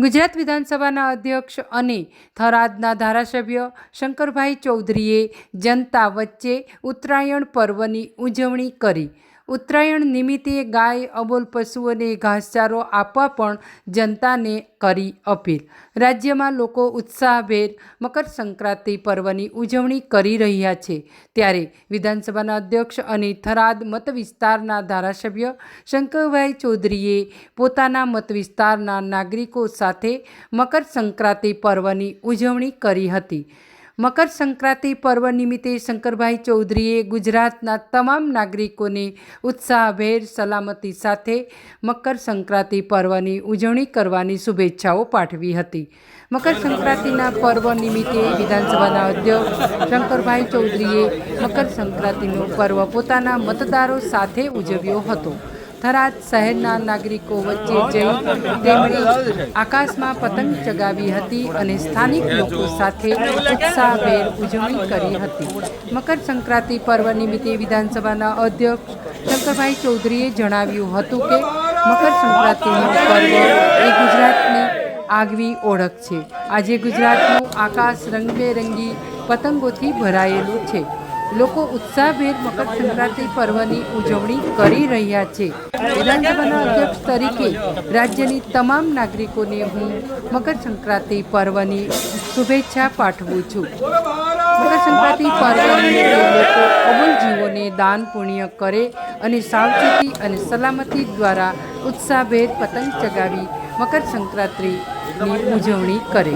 ગુજરાત વિધાનસભાના અધ્યક્ષ અને થરાદના ધારાસભ્ય શંકરભાઈ ચૌધરીએ જનતા વચ્ચે ઉત્તરાયણ પર્વની ઉજવણી કરી. ઉત્તરાયણ નિમિત્તે ગાય, અબોલ પશુઓને ઘાસચારો આપવા પણ જનતાને કરી અપીલ. રાજ્યમાં લોકો ઉત્સાહભેર મકર સંક્રાંતિ પર્વની ઉજવણી કરી રહ્યા છે. ત્યારે વિધાનસભાના અધ્યક્ષ અને થરાદ મત વિસ્તારના ધારાસભ્ય શંકરભાઈ ચૌધરીએ પોતાના મત વિસ્તારના નાગરિકો સાથે મકર સંક્રાંતિ પર્વની ઉજવણી કરી હતી. મકર સંક્રાંતિ પર્વ નિમિત્તે શંકરભાઈ ચૌધરીએ ગુજરાતના તમામ નાગરિકોને ઉત્સાહભેર સલામતી સાથે મકર સંક્રાંતિ પર્વની ઉજવણી કરવાની શુભેચ્છાઓ પાઠવી હતી. મકર સંક્રાંતિના પર્વ નિમિત્તે વિધાનસભાના અધ્યક્ષ શંકરભાઈ ચૌધરીએ મકર સંક્રાંતિનો પર્વ પોતાના મતદારો સાથે ઉજવ્યો હતો. થરાદ શહેરના નાગરિકો વચ્ચે જઈ તેમણે આકાશમાં પતંગ ચગાવી હતી અને સ્થાનિક લોકો સાથે ઉત્સાહભેર ઉજવણી કરી હતી. મકર સંક્રાંતિ પર્વ નિમિત્તે વિધાનસભાના અધ્યક્ષ શંકરભાઈ ચૌધરીએ જણાવ્યું હતું કે, મકર સંક્રાંતિનું પર્વ એ ગુજરાતની આગવી ઓળખ છે. આજે ગુજરાતનું આકાશ રંગબેરંગી પતંગોથી ભરાયેલું છે. લોકો ઉત્સાહભેર મકર સંક્રાંતિ પર્વની ઉજવણી કરી રહ્યા છે. વિધાનસભાના અધ્યક્ષ તરીકે રાજ્યની તમામ નાગરિકોને હું મકર સંક્રાંતિ પર્વની શુભેચ્છા પાઠવું છું. મકર સંક્રાંતિ પર્વ લોકો અબોલ જીવોને દાન પુણ્ય કરે અને સાવચેતી અને સલામતી દ્વારા ઉત્સાહભેર પતંગ ચગાવી મકર સંક્રાંતિની ઉજવણી કરે.